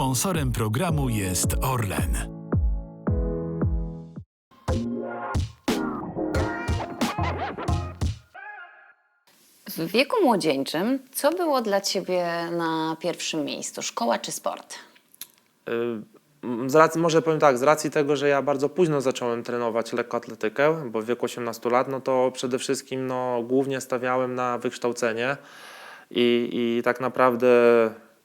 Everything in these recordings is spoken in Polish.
Sponsorem programu jest Orlen. W wieku młodzieńczym, co było dla ciebie na pierwszym miejscu? Szkoła czy sport? Z racji, może powiem tak, z racji tego, że ja bardzo późno zacząłem trenować lekkoatletykę, bo w wieku 18 lat, no to przede wszystkim no, głównie stawiałem na wykształcenie i, i tak naprawdę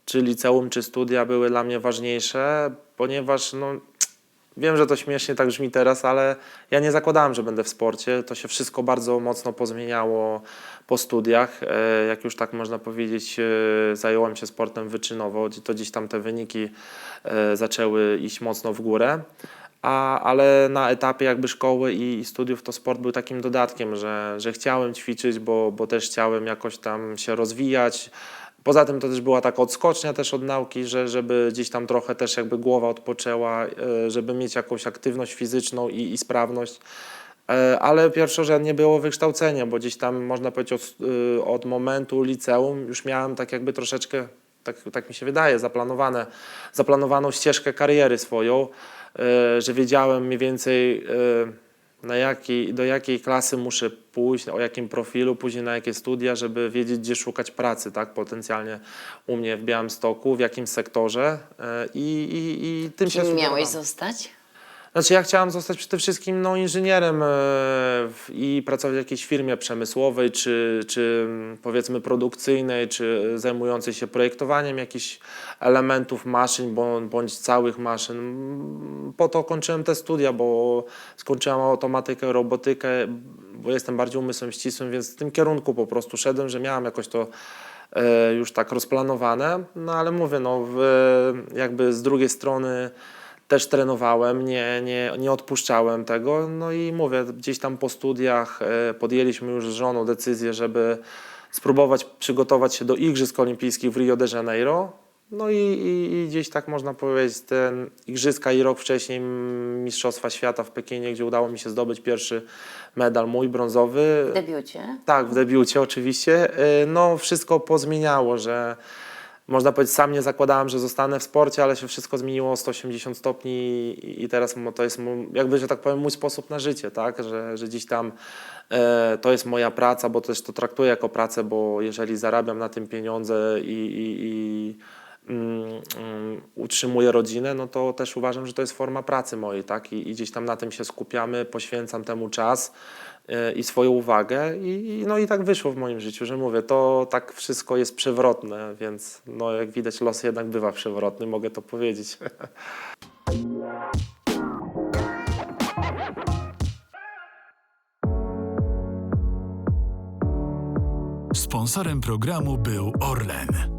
czy liceum, czy studia były dla mnie ważniejsze, ponieważ no, wiem, że to śmiesznie tak brzmi teraz, ale ja nie zakładałem, że będę w sporcie. To się wszystko bardzo mocno pozmieniało po studiach. E, Jak już tak można powiedzieć, e, zająłem się sportem wyczynowo, to gdzieś tam te wyniki e, zaczęły iść mocno w górę. A, ale na etapie jakby szkoły i, i studiów to sport był takim dodatkiem, że, że chciałem ćwiczyć, bo, bo też chciałem jakoś tam się rozwijać. Poza tym to też była taka odskocznia też od nauki, że żeby gdzieś tam trochę też jakby głowa odpoczęła, e, żeby mieć jakąś aktywność fizyczną i, i sprawność. E, Ale pierwszorzędnie było wykształcenie, bo gdzieś tam można powiedzieć od, y, od momentu liceum już miałem tak jakby troszeczkę, tak, tak mi się wydaje, zaplanowane, zaplanowaną ścieżkę kariery swoją, e, że wiedziałem mniej więcej e, na jakiej, do jakiej klasy muszę pójść, o jakim profilu, później na jakie studia, żeby wiedzieć, gdzie szukać pracy, tak, potencjalnie u mnie w Białymstoku, w jakim sektorze e, i, i, i tym się Kim miałeś zostać? Znaczy ja chciałem zostać przede wszystkim no, inżynierem e, i pracować w jakiejś firmie przemysłowej, czy, czy powiedzmy produkcyjnej, czy zajmującej się projektowaniem jakichś elementów maszyn bądź, całych maszyn. Po to kończyłem te studia, bo skończyłem automatykę, robotykę, bo jestem bardziej umysłem ścisłym, więc w tym kierunku po prostu szedłem, że miałem jakoś to e, już tak rozplanowane, no ale mówię, no jakby z drugiej strony też trenowałem, nie, nie, nie odpuszczałem tego. No i mówię, gdzieś tam po studiach e, podjęliśmy już z żoną decyzję, żeby spróbować przygotować się do Igrzysk Olimpijskich w Rio de Janeiro. No i, i, i gdzieś tak można powiedzieć, ten Igrzyska i rok wcześniej Mistrzostwa Świata w Pekinie, gdzie udało mi się zdobyć pierwszy medal mój, brązowy. W debiucie? Tak, w debiucie oczywiście. Y, No, wszystko pozmieniało, że można powiedzieć, sam nie zakładałem, że zostanę w sporcie, ale się wszystko zmieniło o 180 stopni i- teraz to jest jakby, że tak powiem, mój sposób na życie, tak? Że, że gdzieś tam e, to jest moja praca, bo też to traktuję jako pracę, bo jeżeli zarabiam na tym pieniądze i, i, i mm, utrzymuję rodzinę, no to też uważam, że to jest forma pracy mojej, tak? I, i gdzieś tam na tym się skupiamy, poświęcam temu czas i swoją uwagę i, i no i tak wyszło w moim życiu, że mówię, to tak wszystko jest przewrotne, więc no jak widać los jednak bywa przewrotny, mogę to powiedzieć. Sponsorem programu był Orlen.